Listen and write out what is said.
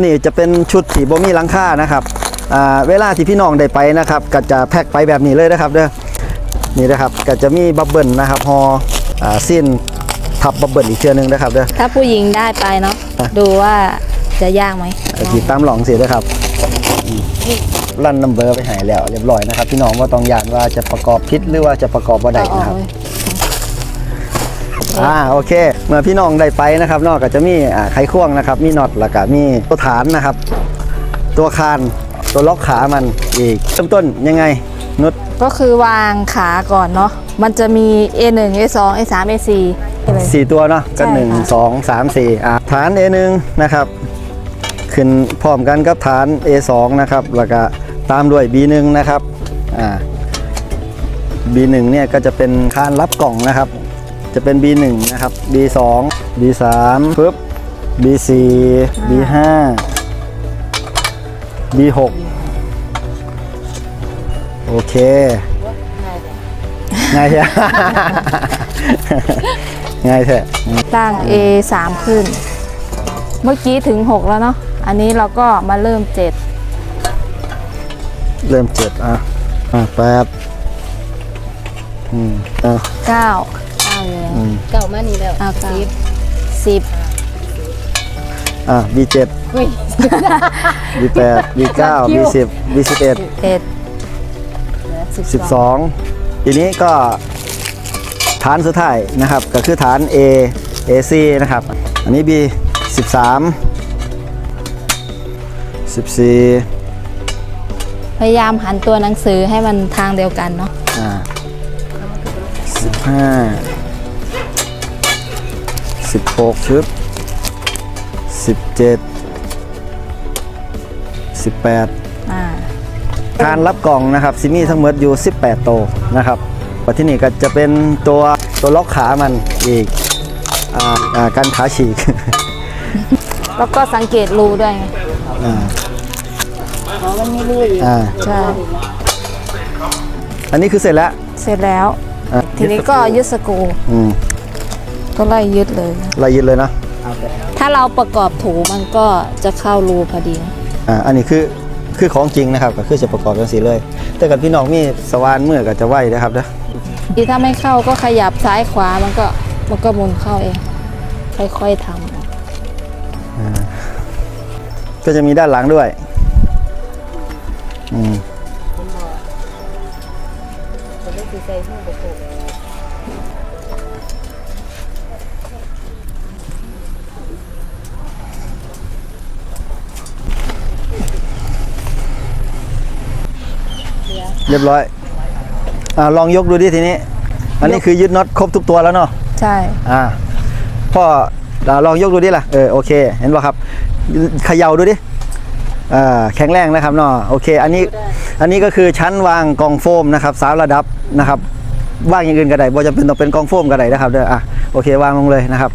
ตัวนี้จะเป็นชุดที่บ่มีหลังคานะครับอ่าเวลาที่พี่น้องได้ไปนะครับก็จะแพ็คไปแบบนี้เลยนะครับเด้อนี่นะครับก็จะมีบับเบิลนะครับฮออ่าสิ้นทับบับเบิลอีกเชือนึงนะครับเด้อถ้าผู้หญิงได้ไปเนาะอะดูว่าจะยากไหมหยิบตามหลองสินะครับอืมลั่นนัมเบอร์ไปใหายแล้วเรียบร้อยนะครับ พี่น้องว่าต้องยานว่าจะประกอบพิษหรือว่าจะประกอบบ่ได้เอาออกนะครับเลย อ่าโอเค เมื่อพี่น้องได้ไปนะครับนอกก็จะมีอ่าไขควงนะครับ มีน็อตแล้วก็มีตัวฐานนะครับ ตัวคานตัวล็อกขามันอีกเริ่มต้นยังไงนุชก็คือวางขาก่อนเนาะ มันจะมี A1 A2 A3 A4 เลยสี่ตัวเนาะก็ใช่หนึ่งค่ะสองสามสี่อะฐาน A หนึ่งนะครับ ขึ้นพร้อมกันกับฐาน A สองนะครับ แล้วก็ตามด้วย B หนึ่งนะครับอ่า B หนึ่งเนี่ยก็จะเป็นคานรับกล่องนะครับ จะเป็น B หนึ่งนะครับ B สอง B สามปึ๊บ B สี่ B ห้า B หกโอเค ง่ายใช่ง่ายแท้ตั้ง A3 ขึ้น เมื่อกี้ถึง 6 แล้วเนาะ อันนี้เราก็มาเริ่ม 7 เริ่มเจ็ดอะ อะแปดอืมอะ 9 9เลยอืม เก่ามานี่แล้วอะเก้า สิบสิบอะ B เจ็ดอุ้ย B แปด B เก้า B สิบ B สิบเอ็ดเอ็ดสิบสองทีนี้ก็ฐานสุดท้ายนะครับ ก็คือฐาน A AC นะครับ อันนี้ B สิบสามสิบสี่พยายามหันตัวหนังสือให้มันทางเดียวกันเนาะอ่าสิบห้า สิบหกชึบสิบเจ็ดสิบแปดอ่าการรับกล่องนะครับซิมี่ทั้งหมดอยู่ 18 โตวนะครับปัจที่นี่ก็จะเป็นตัวตัวล็อกขามันอีกอ่าอ่าการขาฉีก แล้วก็สังเกตรูด้วยไงอ่าอ๋อมันไม่รู้อีกอ่าใช่ อันนี้คือเสร็จแล้วเสร็จแล้ว อะทีนี้ก็ยึดสกรูอืม ก็ไล่ยึดเลยลายยึดเลยนะถ้าเราประกอบถูมันก็จะเข้ารูพอดีอ่าอันนี้คือคือของจริงนะครับก็คือจะประกอบกันสีเลย แต่กับพี่น้องมีสว่านมือก็จะไหวนะครับนะทีถ้าไม่เข้าก็ขยับซ้ายขวามันก็มันก็หมุนเข้าเอง ค่อยๆทก็จะมีด้านหลังด้วยอืม เรียบร้อยอ่าลองยกดูดิทีนี้ อันนี้คือยึดน็อตครบทุกตัวแล้วเนาะำใช่อ่าพ่ออ่าลองยกดูดิล่ะเออโอเคเห็นป่ะครับเขย่าดูดิอ่าแข็งแรงนะครับเนาะโอเค อันนี้อันนี้ก็คือชั้นวางกล่องโฟมนะครับสามระดับนะครับวางอย่างอื่นก็ได้บ่จำเป็นต้องเป็นกล่องโฟมก็ได้นะครับเด้ออะโอเควางลงเลยนะครับ